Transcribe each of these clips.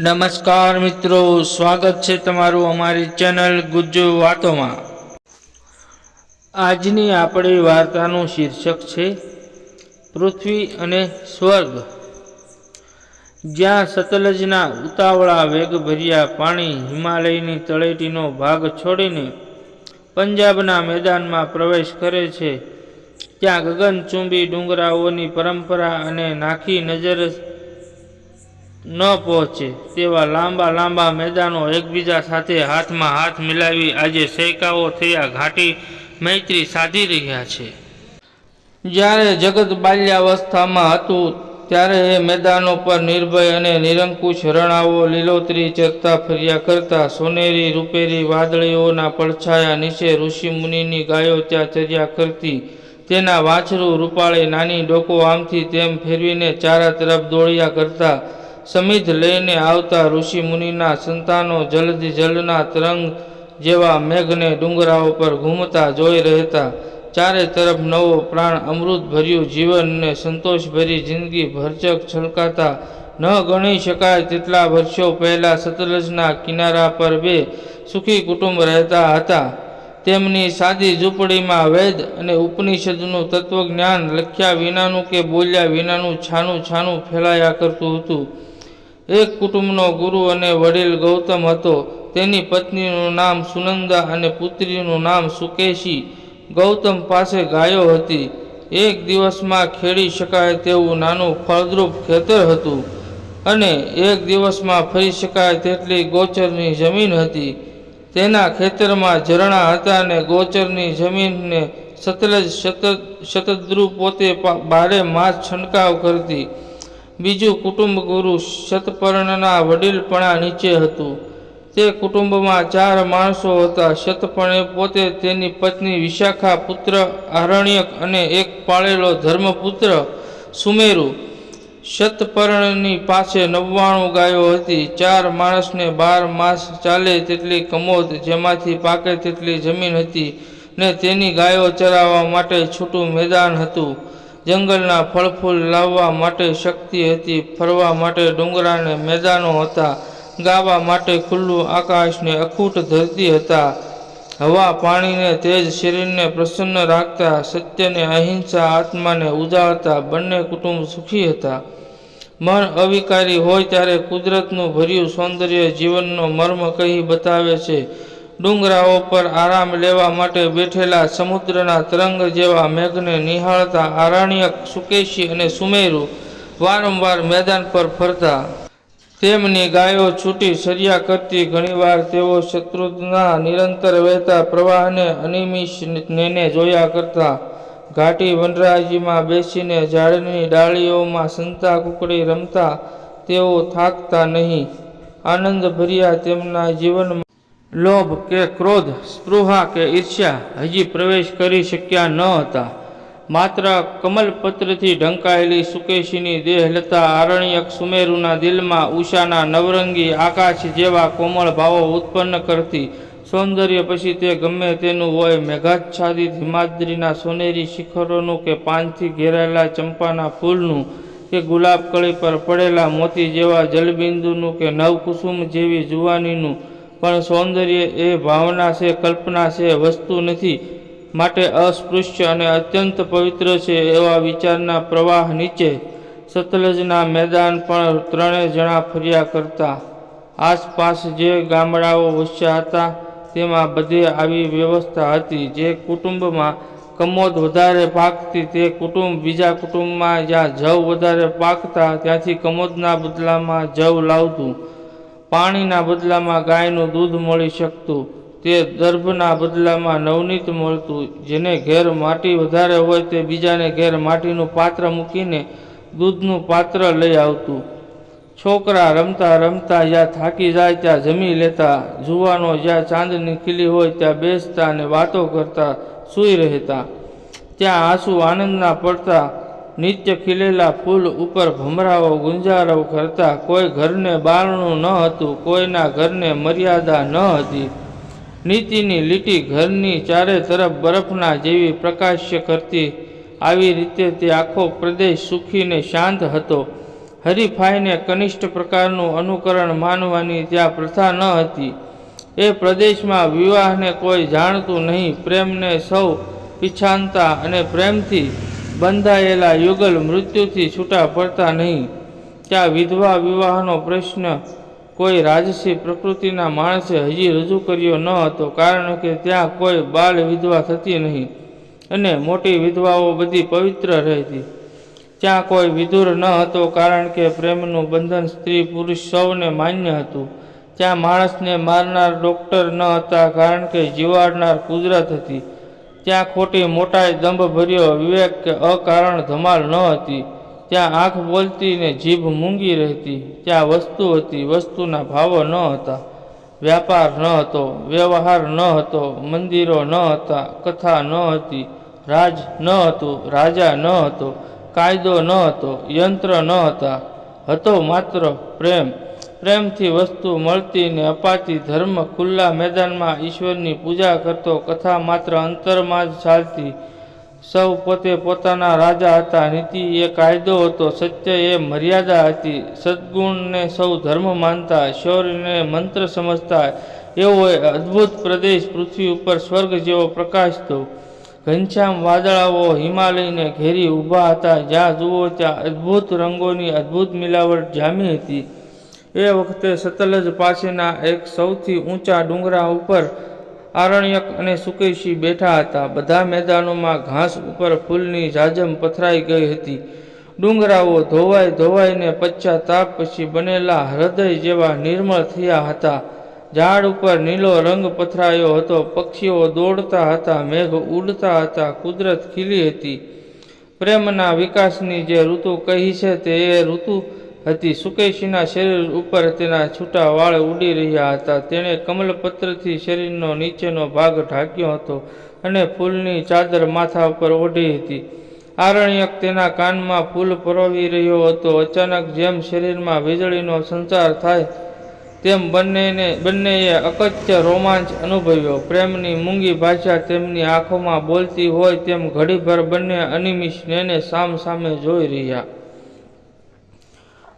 નમસ્કાર મિત્રો, સ્વાગત છે તમારું અમારી ચેનલ ગુજ્જુ વાતોમાં. આજની આપણી વાર્તાનું શીર્ષક છે, પૃથ્વી અને સ્વર્ગ. જ્યાં સતલજના ઉતાવળા વેગભર્યા પાણી હિમાલયની તળેટીનો ભાગ છોડીને પંજાબના મેદાનમાં પ્રવેશ કરે છે, ત્યાં ગગનચુંબી ડુંગરાઓની પરંપરા અને નાખી નજર ન પહોંચે તેવા લાંબા લાંબા મેદાનો એકબીજા સાથે હાથમાં હાથ મિલાવી આજે સૈકાઓ થયા, ઘાટી મૈત્રી સાધી રહ્યા છે. જ્યારે જગત બાલ્યાવસ્થામાં હતું, ત્યારે એ મેદાનો પર નિર્ભય અને નિરંકુશ રણાઓ લીલોતરી ચરતા ફર્યા કરતા સોનેરી, રૂપેરી વાદળીઓના પડછાયા નીચે ઋષિમુનિની ગાયો ત્યાં ચર્યા કરતી. તેના વાછરું રૂપાળી નાની ડોકો આમથી તેમ ફેરવીને ચારા તરફ દોડ્યા કરતા સમિધ લઈને આવતા ઋષિ મુનિના સંતાનો જલદી જલના તરંગ જેવા મેઘને ડુંગરાઓ પર ઘૂમતા જોઈ રહેતા. ચારે તરફ નવો પ્રાણ અમૃત ભર્યું જીવન ને સંતોષભરી જિંદગી ભરચક છલકાતા. ન ગણી શકાય તેટલા વર્ષો પહેલાં સતલજના કિનારા પર બે સુખી કુટુંબ રહેતા હતા. તેમની સાદી ઝૂંપડીમાં વેદ અને ઉપનિષદનું તત્વજ્ઞાન લખ્યા વિનાનું કે બોલ્યા વિનાનું છાનું છાનું ફેલાયા કરતું હતું. એક કુટુંબનો ગુરુ અને વડીલ ગૌતમ હતો. તેની પત્નીનું નામ સુનંદા અને પુત્રીનું નામ સુકેશી ગૌતમ પાસે ગાયો હતી. એક દિવસમાં ખેડી શકાય તેવું નાનું ફળદ્રુપ ખેતર હતું અને એક દિવસમાં ફરી શકાય તેટલી ગોચરની જમીન હતી. તેના ખેતરમાં ઝરણા હતા અને ગોચરની જમીનને સતલજ શત, શતદ્રુ પોતે બારે માસ છંટકાવ કરતી. બીજું કુટુંબ ગુરુ શતપર્ણના વડીલપણા નીચે હતું. તે કુટુંબમાં ચાર માણસો હતા. શતપર્ણે પોતે તેની પત્ની વિશાખા પુત્ર, આરણ્યક અને એક પાળેલો ધર્મપુત્ર સુમેરુ. શતપર્ણની પાસે નવ્વાણું ગાયો હતી. ચાર માણસને બાર માસ ચાલે તેટલી કમોદ જેમાંથી પાકે તેટલી જમીન હતી ને તેની ગાયો ચરાવવા માટે છૂટું મેદાન હતું. જંગલના ફળફૂલ લાવવા માટે શક્તિ હતી, ફરવા માટે ડુંગરાને મેદાનો હતા, ગાવા માટે ખુલ્લું આકાશને અખૂટ ધરતી હતા. હવા, પાણીને તેજ શરીરને પ્રસન્ન રાખતા, સત્યને અહિંસા આત્માને ઉજાળતા બંને કુટુંબ સુખી હતા. મન અવિકારી હોય ત્યારે કુદરતનું ભર્યું સૌંદર્ય જીવનનો મર્મ કહી બતાવે છે. ડુંગરાઓ પર આરામ લેવા માટે બેઠેલા સમુદ્રના તરંગ જેવા મેઘને નિહાળતા આરણ્યક સુકેશી અને સુમેરુ વારંવાર મેદાન પર ફરતા. તેમની ગાયો છૂટી સર્યા કરતી ઘણીવાર તેઓ શત્રુના નિરંતર વહેતા પ્રવાહને અનિમિષ નેને જોયા કરતા. ઘાટી વનરાજીમાં બેસીને ઝાડની ડાળીઓમાં સંતા કુકડી રમતા તેઓ થાકતા નહીં. આનંદ ભર્યા તેમના જીવનમાં લોભ કે ક્રોધ, સ્પૃહા કે ઈર્ષ્યા હજી પ્રવેશ કરી શક્યા ન હતા. માત્ર કમલપત્રથી ઢંકાયેલી સુકેશીની દેહલતા આરણ્યક સુમેરુના દિલમાં ઉષાના નવરંગી આકાશ જેવા કોમળ ભાવો ઉત્પન્ન કરતી. સૌંદર્ય પછી તે ગમે તેનું હોય મેઘાચ્છાદિત હિમાદ્રીના સોનેરી શિખરોનું કે પાનથી ઘેરાયેલા ચંપાના ફૂલનું કે ગુલાબ કળી પર પડેલા મોતી જેવા જલબિંદુનું કે નવકુસુમ જેવી જુવાનીનું પણ સૌંદર્ય એ ભાવના છે, કલ્પના છે, વસ્તુ નથી. માટે અસ્પૃશ્ય અને અત્યંત પવિત્ર છે એવા વિચારના પ્રવાહ નીચે. સતલજના મેદાન પણ ત્રણેય જણા ફર્યા કરતા. આસપાસ જે ગામડાઓ વસ્યા હતા, તેમાં બધે આવી વ્યવસ્થા હતી. જે કુટુંબમાં કમોદ વધારે પાકતી, તે કુટુંબ બીજા કુટુંબમાં જ્યાં જવ વધારે પાકતા, ત્યાંથી કમોદના બદલામાં જવ લાવતું. પાણીના બદલામાં ગાયનું દૂધ મળી શકતું, તે દર્ભના બદલામાં નવનીત મળતું, જેને ઘેર માટી વધારે હોય તે બીજાને ઘેર માટીનું પાત્ર મૂકીને દૂધનું પાત્ર લઈ આવતું. છોકરા રમતા રમતા જ્યાં થાકી જાય ત્યાં જમી લેતા, જુવાનો જ્યાં ચાંદની ખીલી હોય ત્યાં બેસતા અને વાતો કરતા, સૂઈ રહેતા. ત્યાં આંસુ આનંદના પડતા નિત્ય ખીલેલા ફૂલ ઉપર ભમરાઓ ગુંજારવ કરતા કોઈ ઘરને બારણું ન હતું, કોઈના ઘરને મર્યાદા ન હતી. નીતિની લીટી ઘરની ચારે તરફ બરફના જેવી પ્રકાશ્ય કરતી. આવી રીતે તે આખો પ્રદેશ સુખીને શાંત હતો. હરીફાઈને કનિષ્ઠ પ્રકારનું અનુકરણ માનવાની ત્યાં પ્રથા ન હતી. એ પ્રદેશમાં વિવાહને કોઈ જાણતું નહીં. પ્રેમને સૌ પીછાનતા અને પ્રેમથી બંધાયેલા યુગલ મૃત્યુથી છૂટા પડતા નહીં. ત્યાં વિધવા વિવાહનો પ્રશ્ન? કોઈ રાજસી પ્રકૃતિના માણસે હજી રજૂ કર્યો ન હતો, કારણ કે ત્યાં કોઈ બાળ વિધવા થતી નહીં અને મોટી વિધવાઓ બધી પવિત્ર રહેતી. ત્યાં કોઈ વિધુર ન હતો, કારણ કે પ્રેમનું બંધન સ્ત્રી પુરુષ સૌને માન્ય હતું. ત્યાં માણસને મારનાર ડૉક્ટર ન હતા, કારણ કે જીવાડનાર કુદરત હતી. ત્યાં ખોટી મોટાઈ દંભ ભર્યો, વિવેક કે અકારણ ધમાલ ન હતી. ત્યાં આંખ બોલતી ને જીભ મૂંગી રહેતી. ત્યાં વસ્તુ હતી, વસ્તુના ભાવો ન હતા. વ્યાપાર ન હતો, વ્યવહાર ન હતો, મંદિરો ન હતા, કથા ન હતી, રાજ ન હતું, રાજા ન હતો, કાયદો ન હતો, યંત્ર ન હતા. હતો માત્ર પ્રેમ. પ્રેમથી વસ્તુ મળતી ને અપાતી ધર્મ ખુલ્લા મેદાનમાં ઈશ્વરની પૂજા કરતો કથા માત્ર અંતરમાં જ ચાલતી. સૌ પોતે પોતાના રાજા હતા, નીતિ એ કાયદો હતો, સત્ય એ મર્યાદા હતી. સદ્ગુણને સૌ ધર્મ માનતા શૌર્યને મંત્ર સમજતા, એવો અદ્ભુત પ્રદેશ પૃથ્વી ઉપર સ્વર્ગ જેવો પ્રકાશતો ઘનશ્યામ વાદળાઓ હિમાલયને ઘેરી ઊભા હતા. જ્યાં જુઓ ત્યાં અદ્ભુત રંગોની અદ્ભુત મિલાવટ જામી હતી. એ વખતે સતલજ પાસેના એક સૌથી ઊંચા ડુંગરા ઉપર આરણ્યક અને સુકેશી બેઠા હતા. બધા મેદાનોમાં ઘાસ ઉપર ફૂલની જાજમ પથરાઈ ગઈ હતી. ડુંગરાઓ ધોવાઈ ધોવાઈને પશ્ચાતાપ પછી બનેલા હૃદય જેવા નિર્મળ થયા હતા. ઝાડ ઉપર નીલો રંગ પથરાયો હતો. પક્ષીઓ દોડતા હતા, મેઘ ઉડતા હતા, કુદરત ખીલી હતી. પ્રેમના વિકાસની જે ઋતુ કહી છે તે એ ઋતુ હતી. સુકેશીના શરીર ઉપર તેના છૂટા વાળ ઉડી રહ્યા હતા. તેણે કમલપત્રથી શરીરનો નીચેનો ભાગ ઢાંક્યો હતો અને ફૂલની ચાદર માથા ઉપર ઓઢી હતી. આરણ્યક તેના કાનમાં ફૂલ પરોવી રહ્યો હતો. અચાનક જેમ શરીરમાં વીજળીનો સંચાર થાય તેમ બંનેને, બંનેએ અકચ્ય રોમાંચ અનુભવ્યો. પ્રેમની મૂંગી ભાષા તેમની આંખોમાં બોલતી હોય તેમ ઘડીભર બંને અનિમિષ નેને સામ સામે જોઈ રહ્યા.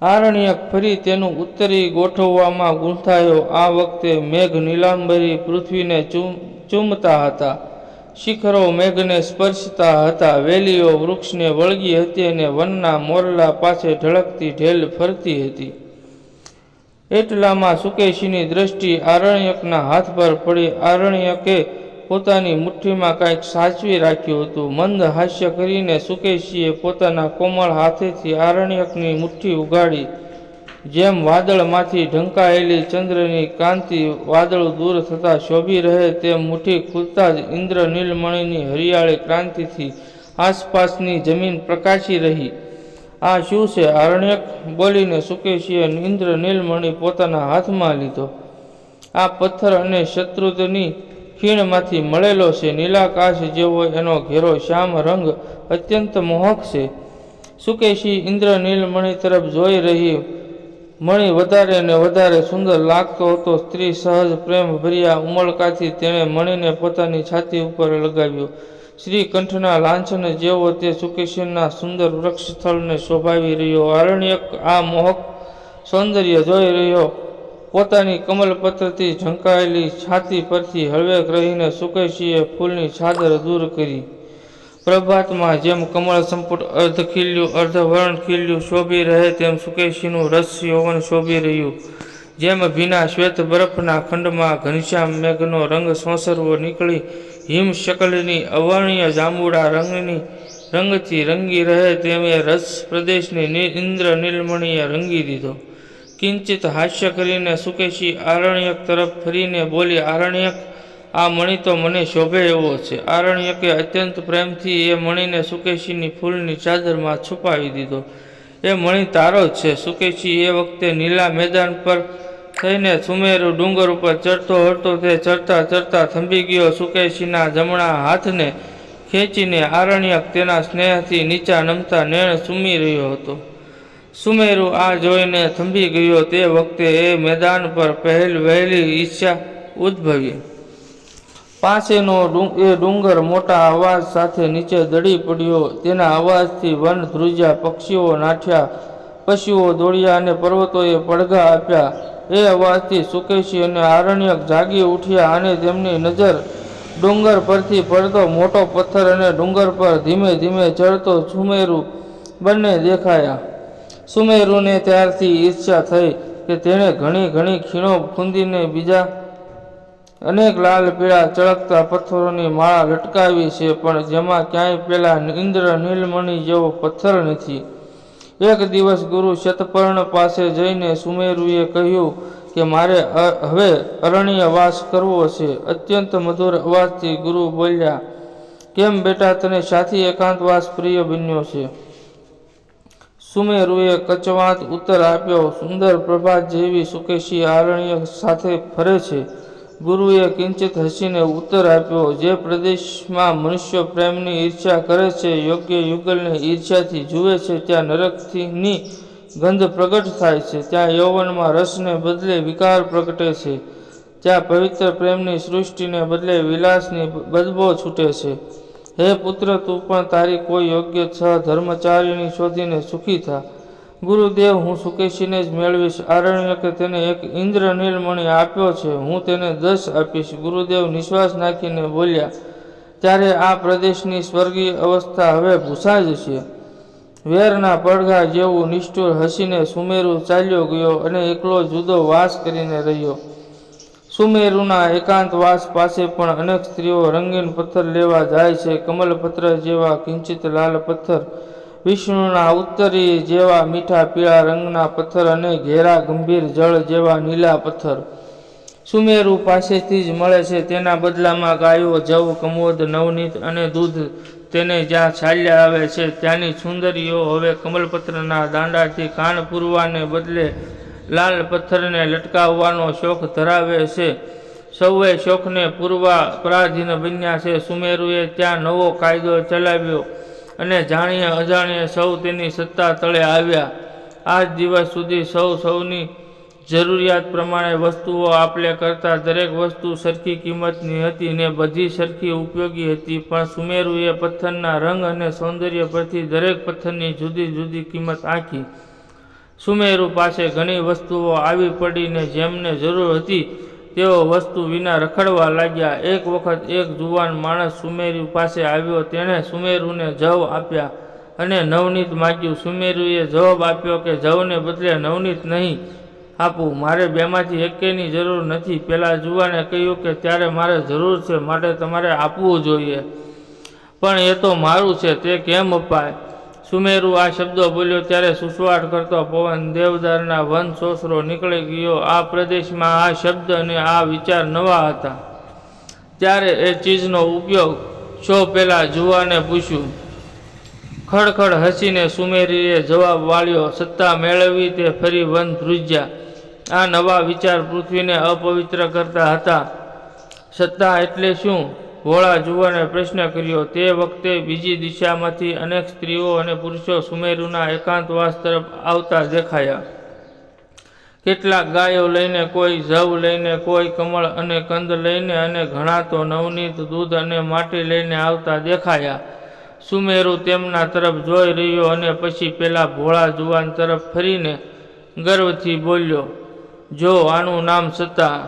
આરણ્યક ફરી તેનું ઉત્તરી ગોઠવવામાં ગૂંથાયો. આ વખતે મેઘ નીલાંબરી પૃથ્વીને ચૂમ, ચૂમતા હતા. શિખરો મેઘને સ્પર્શતા હતા. વેલીઓ વૃક્ષને વળગી હતી અને વનના મોરલા પાસે ઢળકતી ઢેલ ફરતી હતી. એટલામાં સુકેશીની દ્રષ્ટિ આરણ્યકના હાથ પર પડી. આરણ્યકે પોતાની મુઠ્ઠીમાં કંઈક સાચવી રાખ્યું હતું. મંદ હાસ્ય કરીને સુકેશીએ પોતાના કોમળ હાથેથી આરણ્યકની મુઠ્ઠી ઉગાડી. જેમ વાદળમાંથી ઢંકાયેલી ચંદ્રની કાંતિ વાદળો દૂર થતાં શોભી રહે, તેમ મુઠ્ઠી ખુલતા જ ઇન્દ્ર નીલમણીની હરિયાળી ક્રાંતિથી આસપાસની જમીન પ્રકાશી રહી. આ શું છે? આરણ્યક? બોલીને સુકેશીએ ઇન્દ્ર નીલમણી પોતાના હાથમાં લીધો. આ પથ્થર અને શત્રુતની ખીણમાંથી મળેલો છે, નીલાકાશ જેવો એનો ઘેરો શ્યામ રંગ અત્યંત મોહક છે. સુકેશી ઇન્દ્ર નીલમણી તરફ જોઈ રહી. મણી વધારે ને વધારે સુંદર લાગતો હતો. સ્ત્રી સહજ પ્રેમ ભર્યા ઉમળકાથી તેણે મણીને પોતાની છાતી ઉપર લગાવ્યો. શ્રી કંઠના લાંછન જેવો તે સુકેશીના સુંદર વૃક્ષ સ્થળને શોભાવી રહ્યો. આરણ્યક આ મોહક સૌંદર્ય જોઈ રહ્યો. પોતાની કમલપત્રથી ઝંકાયેલી છાતી પરથી હળવેક રહીને સુકેશીએ ફૂલની ચાદર દૂર કરી. પ્રભાતમાં જેમ કમળ સંપુટ અર્ધ ખીલ્યું અર્ધવર્ણ ખીલ્યું શોભી રહે, તેમ સુકેશીનું રસ યૌવન શોભી રહ્યું. જેમ ભીના શ્વેત બરફના ખંડમાં ઘનશ્યામ મેઘનો રંગ સોંસરવો નીકળી, હિમ શકલની અવર્ણ્ય જાંબુડા રંગની રંગથી રંગી રહે, તેમ રસ પ્રદેશની ઇન્દ્ર નીલમણીએ રંગી દીધો. કિંચિત હાસ્ય કરીને સુકેશી આરણ્યક તરફ ફરીને બોલી, આરણ્યક, આ મણી તો મને શોભે એવો છે. આરણ્યકે અત્યંત પ્રેમથી એ મણીને સુકેશીની ફૂલની ચાદરમાં છુપાવી દીધો. એ મણી તારો જ છે. સુકેશી એ વખતે નીલા મેદાન પર થઈને સુમેરુ ડુંગર ઉપર ચડતો હતો. તે ચડતા ચડતા થંભી ગયો સુકેશીના જમણા હાથને ખેંચીને આરણ્યક તેના સ્નેહથી નીચા નમતા નેણ સુમી રહ્યો હતો. સુમેરુ આ જોઈને થંભી ગયો. તે વખતે એ મેદાન પર પહેલ વહેલી ઈચ્છા ઉદ્ભવી. પાસેનો એ ડુંગર મોટા અવાજ સાથે નીચે દડી પડ્યો. તેના અવાજથી વન ધ્રુજ્યા પક્ષીઓ નાઠ્યા. પશુઓ દોડ્યા અને પર્વતોએ પડઘા આપ્યા. એ અવાજથી સુકેશી અને આરણ્યક જાગી ઉઠ્યા અને તેમની નજર ડુંગર પરથી પડતો મોટો પથ્થર અને ડુંગર પર ધીમે ધીમે ચડતો સુમેરુ બંને દેખાયા. સુમેરુને ત્યારથી ઈર્ષ્યા થઈ કે તેણે ઘણી ઘણી ખીણો ખૂંદીને બીજા અનેક લાલ પીળા ચળકતા પથ્થરોની માળા લટકાવી છે, પણ જેમાં ક્યાંય પેલા ઇન્દ્ર નીલમણી જેવો પથ્થર નથી. એક દિવસ ગુરુ શતપર્ણ પાસે જઈને સુમેરુએ કહ્યું કે મારે હવે અરણ્ય વાસ કરવો છે. અત્યંત મધુર અવાજથી ગુરુ બોલ્યા, કેમ બેટા તને સાથી એકાંતવાસ પ્રિય બન્યો છે? સુમેરુએ કચવાત ઉત્તર આપ્યો, સુંદર પ્રભાત જેવી સુકેશી આરણ્ય સાથે ફરે છે. ગુરુએ કિંચિત હસીને ઉત્તર આપ્યો, જે પ્રદેશમાં મનુષ્ય પ્રેમની ઈર્ષ્યા કરે છે, યોગ્ય યુગલને ઈર્ષ્યાથી જુએ છે, ત્યાં નરકથીની ગંધ પ્રગટ થાય છે, ત્યાં યૌવનમાં રસને બદલે વિકાર પ્રગટે છે, ત્યાં પવિત્ર પ્રેમની સૃષ્ટિને બદલે વિલાસની બદબો છૂટે છે. હે પુત્ર, તું પણ તારી કોઈ યોગ્ય છ ધર્મચારીની શોધીને સુખી થા. ગુરુદેવ, હું સુકેશીને જ મેળવીશ. આરણ્યકે તેને એક ઇન્દ્ર નીલમણિ આપ્યો છે, હું તેને દસ આપીશ. ગુરુદેવ નિશ્વાસ નાખીને બોલ્યા, ત્યારે આ પ્રદેશની સ્વર્ગીય અવસ્થા હવે ભૂસાઈ જશે વેરના પડઘા જેવું નિષ્ઠુર હસીને સુમેરુ ચાલ્યો ગયો અને એકલો જુદો વાસ કરીને રહ્યો. સુમેરુના એકાંતવાસ પાસે પણ અનેક સ્ત્રીઓ રંગીન પથ્થર લેવા જાય છે. કમલપત્ર જેવા કિંચિત લાલ પથ્થર, વિષ્ણુના ઉત્તરી જેવા મીઠા પીળા રંગના પથ્થર અને ઘેરા ગંભીર જળ જેવા નીલા પથ્થર. સુમેરુ પાસેથી જ મળે છે. તેના બદલામાં ગાયો, જવ, કમોદ, નવનીત અને દૂધ તેને જ્યાં ચાલ્યા આવે છે ત્યાંની સુંદરીઓ હવે કમલપત્રના દાંડાથી કાન પૂરવાને બદલે લાલ પથ્થરને લટકાવવાનો શોખ ધરાવે છે. સૌએ શોખને પૂરવા પરાધીન બન્યા છે સુમેરુએ ત્યાં નવો કાયદો ચલાવ્યો અને જાણીએ અજાણીએ સૌ તેની સત્તા તળે આવ્યા. આજ દિવસ સુધી સૌ સૌની જરૂરિયાત પ્રમાણે વસ્તુઓ આપલે કરતાં દરેક વસ્તુ સરખી કિંમતની હતી ને બધી સરખી ઉપયોગી હતી, પણ સુમેરુએ પથ્થરના રંગ અને સૌંદર્ય પરથી દરેક પથ્થરની જુદી જુદી કિંમત આંકી સુમેરુ પાસે ઘણી વસ્તુઓ આવી પડીને જેમને જરૂર હતી, તેઓ વસ્તુ વિના રખડવા લાગ્યા. એક વખત એક જુવાન માણસ સુમેરુ પાસે આવ્યો, તેણે સુમેરુને જવ આપ્યા અને નવનીત માગ્યું. સુમેરુએ જવાબ આપ્યો કે, જવને બદલે નવનીત નહીં આપું. મારે બેમાંથી એકેયની જરૂર નથી. પેલા જુવાને કહ્યું કે, ત્યારે મારે જરૂર છે, માટે તમારે આપવું જોઈએ. પણ એ તો મારું છે, તે કેમ અપાય? સુમેરુ આ શબ્દો બોલ્યો ત્યારે સુસવાટ કરતો પવન દેવદારના વન સોસરો નીકળી ગયો. આ પ્રદેશમાં આ શબ્દ અને આ વિચાર નવા હતા. ત્યારે એ ચીજનો ઉપયોગ શો પહેલાં જુવાને પૂછ્યું. ખડખડ હસીને સુમેરીએ જવાબ વાળ્યો, સત્તા મેળવી તે ફરી વન ધ્રુજ્યા. આ નવા વિચાર પૃથ્વીને અપવિત્ર કરતા હતા. સત્તા એટલે શું? ભોળા જુવાને પ્રશ્ન કર્યો, તે વખતે બીજી દિશામાંથી અનેક સ્ત્રીઓ અને પુરુષો સુમેરુના એકાંતવાસ તરફ આવતા દેખાયા. કેટલાક ગાયો લઈને કોઈ જવ લઈને કોઈ કમળ અને કંદ લઈને અને ઘણા તો નવનીત દૂધ અને માટી લઈને આવતા દેખાયા. સુમેરુ તેમના તરફ જોઈ રહ્યો અને પછી પેલા ભોળા જુવાન તરફ ફરીને ગર્વથી બોલ્યો, જો આનું નામ સત્તા,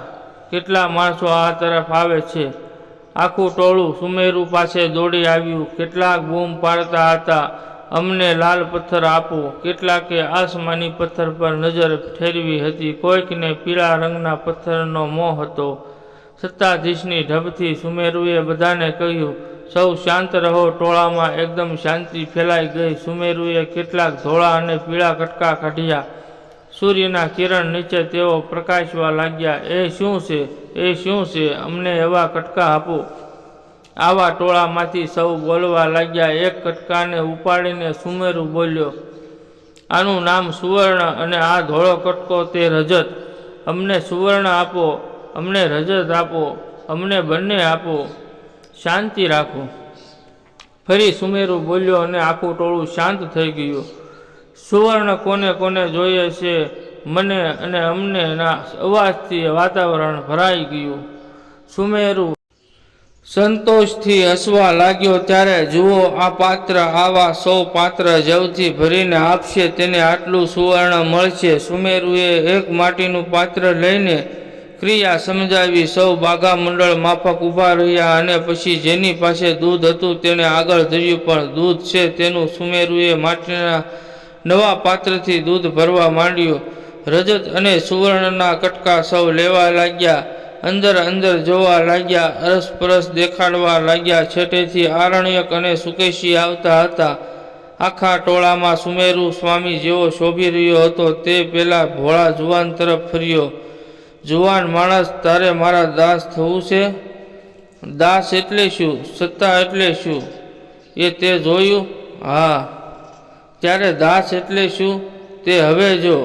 કેટલા માણસો આ તરફ આવે છે? આખું ટોળું સુમેરુ પાસે દોડી આવ્યું. કેટલાક બૂમ પાડતા હતા. અમને લાલ પથ્થર આપો. કેટલાકે આસમાની પથ્થર પર નજર ઠેરવી હતી. કોઈકને પીળા રંગના પથ્થરનો મોહ હતો. સત્તાધીશની ઢબથી સુમેરુએ બધાને કહ્યું, સૌ શાંત રહો. ટોળામાં એકદમ શાંતિ ફેલાઈ ગઈ. સુમેરુએ કેટલાક ધોળા અને પીળા કટકા કાઢ્યા. સૂર્યના કિરણ નીચે તેઓ પ્રકાશવા લાગ્યા, એ શું છે? એ શું છે? અમને એવા કટકા આપો. આવા ટોળામાંથી સૌ બોલવા લાગ્યા, એક કટકાને ઉપાડીને સુમેરુ બોલ્યો, આનું નામ સુવર્ણ અને આ ધોળો કટકો તે રજત. અમને સુવર્ણ આપો, અમને રજત આપો, અમને બંને આપો. શાંતિ રાખો. ફરી સુમેરુ બોલ્યો અને આખું ટોળું શાંત થઈ ગયું. સુવર્ણ કોને કોને જોઈએ છે, મને અને અમને ના અવાજથી વાતાવરણ ભરાઈ ગયું. સુમેરુ, સંતોષથી હસવા લાગ્યો ત્યારે જુઓ આ પાત્ર આવા સૌ પાત્ર જવથી ભરીને આપશે તેને આટલું સુવર્ણ મળશે. સુમેરુએ એક માટીનું પાત્ર લઈને ક્રિયા સમજાવી સૌ બાઘા મંડળ માફક ઊભા રહ્યા અને પછી જેની પાસે દૂધ હતું તેને આગળ ધર્યું, પણ દૂધ છે તેનું સુમેરુએ માટીના નવા પાત્રથી દૂધ ભરવા માંડ્યું. રજત અને સુવર્ણના કટકા સૌ લેવા લાગ્યા. અંદર અંદર જોવા લાગ્યા, અરસપરસ દેખાડવા લાગ્યા. છેટેથી આરણ્યક અને સુકેશી આવતા હતા. આખા ટોળામાં સુમેરુ સ્વામી જેવો શોભી રહ્યો હતો. તે પહેલાં ભોળા જુવાન તરફ ફર્યો. જુવાન માણસ, તારે મારા દાસ થવું છે? દાસ એટલે શું? સત્તા એટલે શું? એ તે જોયું? હા. ત્યારે દાસ એટલે શું? તે હવે જો,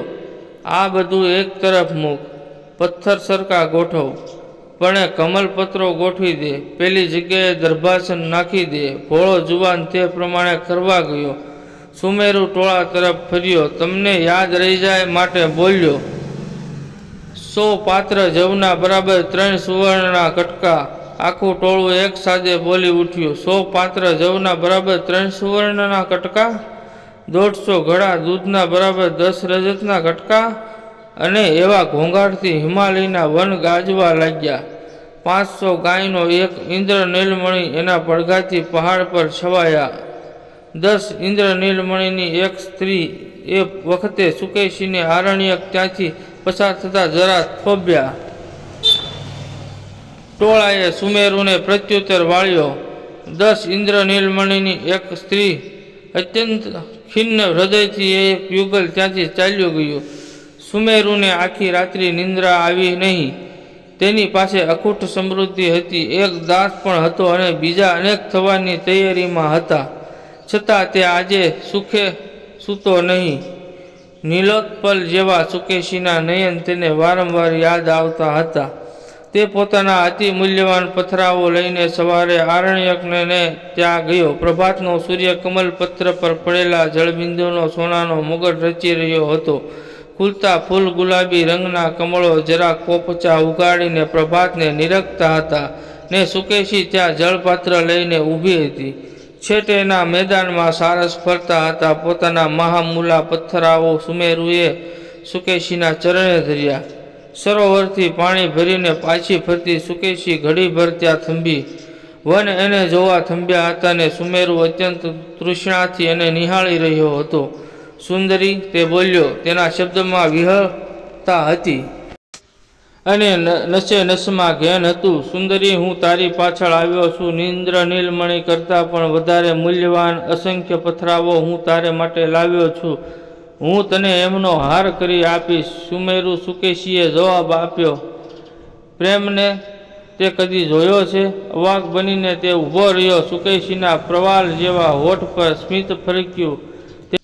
આ બધું એક તરફ મૂક, પથ્થર સરખા ગોઠવ, પણ એ કમલપત્રો ગોઠવી દે, પેલી જગ્યાએ દર્ભાસન નાખી દે, ભોળો જુવાન તે પ્રમાણે કરવા ગયો. સુમેરુ ટોળા તરફ ફર્યો, તમને યાદ રહી જાય માટે બોલ્યો. સો પાત્ર જવના બરાબર ત્રણ સુવર્ણના કટકા. આખું ટોળું એક સાથે બોલી ઉઠ્યું. સો પાત્ર જવના બરાબર ત્રણ સુવર્ણના કટકા? દોઢસો ઘડા દૂધના બરાબર દસ રજતના કટકા અને એવા ઘોંઘાટથી હિમાલયના વન ગાજવા લાગ્યા. પાંચસો ગાયનો એક ઇન્દ્રનીલમણી એના પડઘાથી પહાડ પર છવાયા. દસ ઇન્દ્રનીલમણીની એક સ્ત્રી એ વખતે સુકેશીને આરણ્યક ત્યાંથી પસાર થતા જરા થોભ્યા. ટોળાએ સુમેરુને પ્રત્યુત્તર વાળ્યો. દસ ઇન્દ્રનીલમણીની એક સ્ત્રી અત્યંત ખિન્ન હૃદયથી એ યુગલ ત્યાંથી ચાલ્યો ગયો. સુમેરુને આખી રાત્રિ નિંદ્રા આવી નહીં. તેની પાસે અખૂટ સમૃદ્ધિ હતી. એક દાસ પણ હતો અને બીજા અનેક થવાની તૈયારીમાં હતા. છતાં તે આજે સુખે સૂતો નહીં. નીલોત્પલ જેવા સુકેશીના નયન તેને વારંવાર યાદ આવતા હતા. તે પોતાના અતિ મૂલ્યવાન પથરાઓ લઈને સવારે આરણ્યકને ત્યાં ગયો. પ્રભાતનો સૂર્ય કમલ પત્ર પર પડેલા જળબિંદુનો સોનાનો મુગટ રચી રહ્યો હતો. ખુલતા ફૂલ ગુલાબી રંગના કમળો જરા કોપચા ઉગાડીને પ્રભાતને નિરખતા હતા ને સુકેશી ત્યાં જળપાત્ર લઈને ઊભી હતી. છેટેના મેદાનમાં સારસ ફરતા હતા. પોતાના મહામૂલા પથ્થરાઓ સુમેરુએ સુકેશીના ચરણે ધર્યા. સરોવરથી પાણી ભરીને પાછી ફરતી સુકેશી ઘડીભર ત્યાં થંભી. વન એને જોવા થંભ્યા હતા ને સુમેરુ અત્યંત તૃષ્ણાથી એને નિહાળી રહ્યો હતો. સુંદરી તે બોલ્યો, તેના શબ્દમાં વિહળતા હતી. અને નશે નશમાં ઘેન હતું. સુંદરી, હું તારી પાછળ આવ્યો છું. નિંદ્ર નીલમણી કરતાં પણ વધારે મૂલ્યવાન અસંખ્ય પથરાવો હું તારે માટે લાવ્યો છું. હું તને એમનો હાર કરી આપીશ. સુમેરુ સુકેશીએ જવાબ આપ્યો, પ્રેમને તે કદી જોયો છે? અવાક બનીને તે ઊભો રહ્યો. સુકેશીના પ્રવાલ જેવા હોઠ પર સ્મિત ફરક્યું.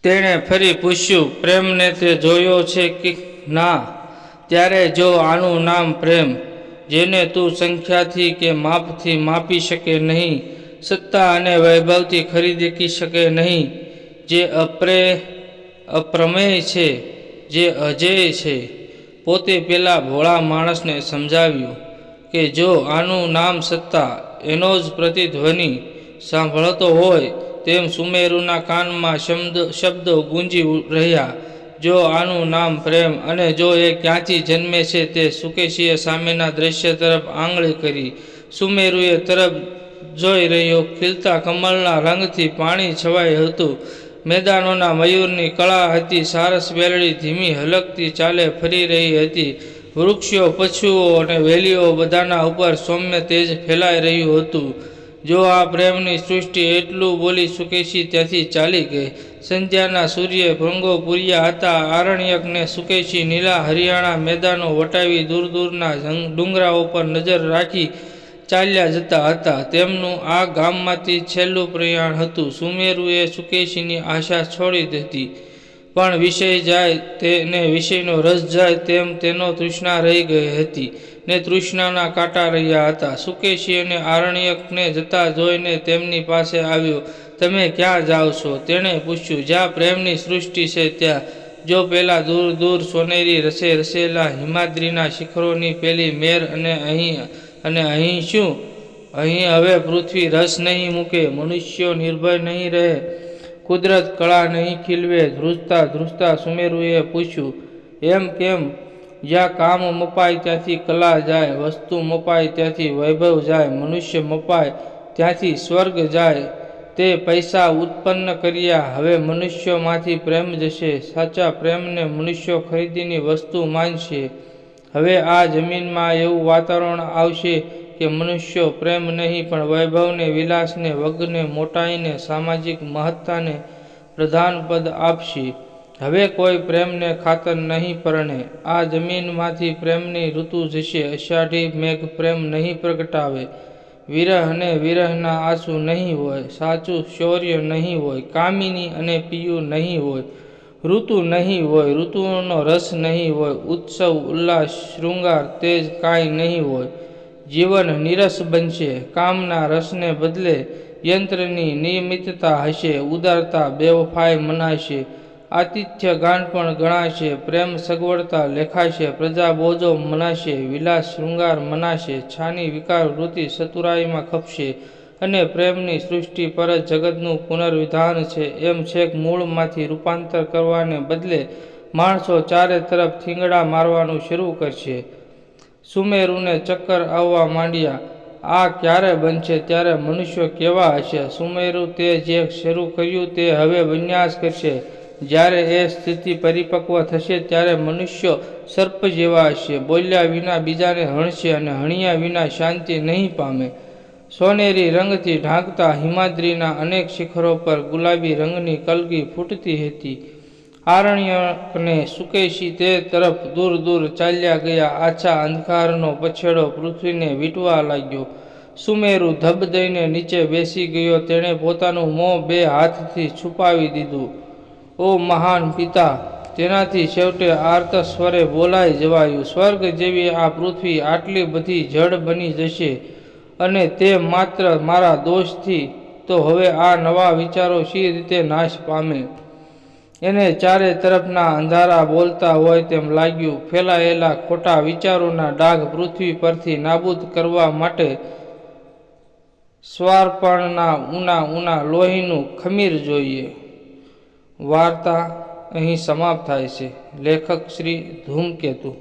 તેણે ફરી પૂછ્યું, પ્રેમને તે જોયો છે કે ના? ત્યારે જો આનું નામ પ્રેમ, જેને તું સંખ્યાથી કે માપથી માપી શકે નહીં, સત્તા અને વૈભવથી ખરીદી શકે નહીં, જે અપ્રે અપ્રમેય છે, જે અજેય છે. પોતે પેલા ભોળા માણસને સમજાવ્યું કે જો આનું નામ સત્તા એનો જ પ્રતિધ્વનિ સાંભળતો હોય, તેમ સુમેરુના કાનમાં શબ્દ, શબ્દો ગુંજી રહ્યા. જો આનું નામ પ્રેમ અને જો એ ક્યાંથી જન્મે છે તે સુકેશીએ સામેના દ્રશ્ય તરફ આંગળી કરી. સુમેરુએ તરફ જોઈ રહ્યો ખીલતા કમળના રંગથી પાણી છવાયું હતું. મેદાનોના મયુરની કળા હતી, સારસ વેલડી ધીમી હલકતી ચાલે ફરી રહી હતી. વૃક્ષો, પશુઓ અને વેલીઓ બધાના ઉપર સૌમ્ય તેજ ફેલાઈ રહ્યું હતું. જો આ પ્રેમની સૃષ્ટિ એટલું બોલી સુકેશી ત્યાંથી ચાલી ગઈ. સંધ્યાના સૂર્ય ભંગો પૂર્યા હતા. આરણ્યકને સુકેશી નીલા હરિયાણા મેદાનો વટાવી દૂર દૂરના ડુંગરાઓ પર નજર રાખી ચાલ્યા જતા હતા. તેમનું આ ગામમાંથી છેલ્લું પ્રયાણ હતું. સુમેરુએ સુકેશીની આશા છોડી દીધી. પણ વિષય જાય તેને વિષયનો રસ જાય તેમ તેનો તૃષ્ણા રહી ગઈ હતી ને તૃષ્ણાના કાંટા રહ્યા હતા. સુકેશી અને આરણ્યકને જતા જોઈને તેમની પાસે આવ્યો, તમે ક્યાં જાઓ છો? તેણે પૂછ્યું. જ્યાં પ્રેમની સૃષ્ટિ છે ત્યાં. જો પેલા દૂર દૂર સોનેરી રસે રસેલા હિમાદ્રીના શિખરોની પેલી મેર અને અહીં અને અહીં શું? અહીં હવે પૃથ્વી રસ નહીં મૂકે, મનુષ્યો નિર્ભય નહીં રહે, કુદરત કળા નહીં ખીલવે, ધ્રુજતા ધ્રુજતા સુમેરુએ પૂછ્યું, એમ કેમ? જ્યાં કામ મપાય ત્યાંથી કલા જાય, વસ્તુ મપાય ત્યાંથી વૈભવ જાય, મનુષ્ય મપાય ત્યાંથી સ્વર્ગ જાય, તે પૈસા ઉત્પન્ન કર્યા, હવે મનુષ્યોમાંથી પ્રેમ જશે, સાચા પ્રેમને મનુષ્યો ખરીદીની વસ્તુ માનશે. હવે આ જમીનમાં એવું વાતાવરણ આવશે કે મનુષ્યો પ્રેમ નહીં, પણ વૈભવને, વિલાસને, વગને, મોટાઈને, સામાજિક મહત્તાને પ્રધાન પદ આપશે. હવે કોઈ પ્રેમને ખાતર નહીં પરણે. આ જમીનમાંથી પ્રેમની ઋતુ જશે. અષાઢી મેઘ પ્રેમ નહીં પ્રગટાવે. વિરહ અને વિરહના આંસુ નહીં હોય. સાચું શૌર્ય નહીં હોય. કામિની અને પિયુ નહીં હોય. ઋતુ નહીં હોય ઋતુઓનો રસ નહીં હોય, ઉત્સવ, ઉલ્લાસ, શૃંગાર, તેજ કાંઈ નહીં હોય. જીવન નીરસ બનશે, કામના રસને બદલે યંત્રની નિયમિતતા હશે, ઉદારતા બેવફાઈ મનાશે, આતિથ્ય ગાન પણ ગણાશે, પ્રેમ સગવડતા લેખાશે પ્રજા બોજો મનાશે, વિલાસ શૃંગાર મનાશે, છાની વિકાર વૃત્તિ ચતુરાઈમાં ખપશે અને પ્રેમની સૃષ્ટિ પર જ જગતનું પુનર્વિધાન છે. એમ છેક મૂળમાંથી રૂપાંતર કરવાને બદલે માણસો ચારે તરફ થીંગડા મારવાનું શરૂ કરશે. સુમેરુને ચક્કર આવવા માંડ્યા. આ ક્યારે બનશે, ત્યારે મનુષ્યો કેવા હશે? સુમેરુ તે જે શરૂ કર્યું તે હવે વિન્યાસ કરશે. જ્યારે એ સ્થિતિ પરિપક્વ થશે, ત્યારે મનુષ્યો સર્પ જેવા હશે. બોલ્યા વિના બીજાને હણશે અને હણ્યા વિના શાંતિ નહીં પામે. સોનેરી રંગથી ઢાંકતા હિમાદ્રીના અનેક શિખરો પર ગુલાબી રંગની કલગી ફૂટતી હતી. આરણ્યકને સુકેશી તે તરફ દૂર દૂર ચાલ્યા ગયા. આછા અંધકારનો પછેડો પૃથ્વીને વીંટવા લાગ્યો. સુમેરુ ધબ દઈને નીચે બેસી ગયો. તેણે પોતાનું મોં બે હાથથી છુપાવી દીધું. ઓ મહાન પિતા, તેનાથી છેવટે આર્ત સ્વરે બોલાઈ જવાયું. સ્વર્ગ જેવી આ પૃથ્વી આટલી બધી જડ બની જશે. અને તે માત્ર મારા દોષથી, તો હવે આ નવા વિચારો શી રીતે નાશ પામે? એને ચારે તરફના અંધારા બોલતા હોય તેમ લાગ્યું. ફેલાયેલા ખોટા વિચારોના ડાઘ પૃથ્વી પરથી નાબૂદ કરવા માટે સ્વાર્પણના ઊના ઊના લોહીનું ખમીર જોઈએ. વાર્તા અહીં સમાપ્ત થાય છે. લેખક શ્રી ધૂમકેતુ.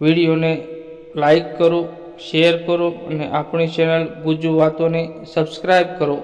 વિડીયોને લાઈક કરો શેર કરો અને આપણી ચેનલ ગુજુ વાતોને સબસ્ક્રાઈબ કરો.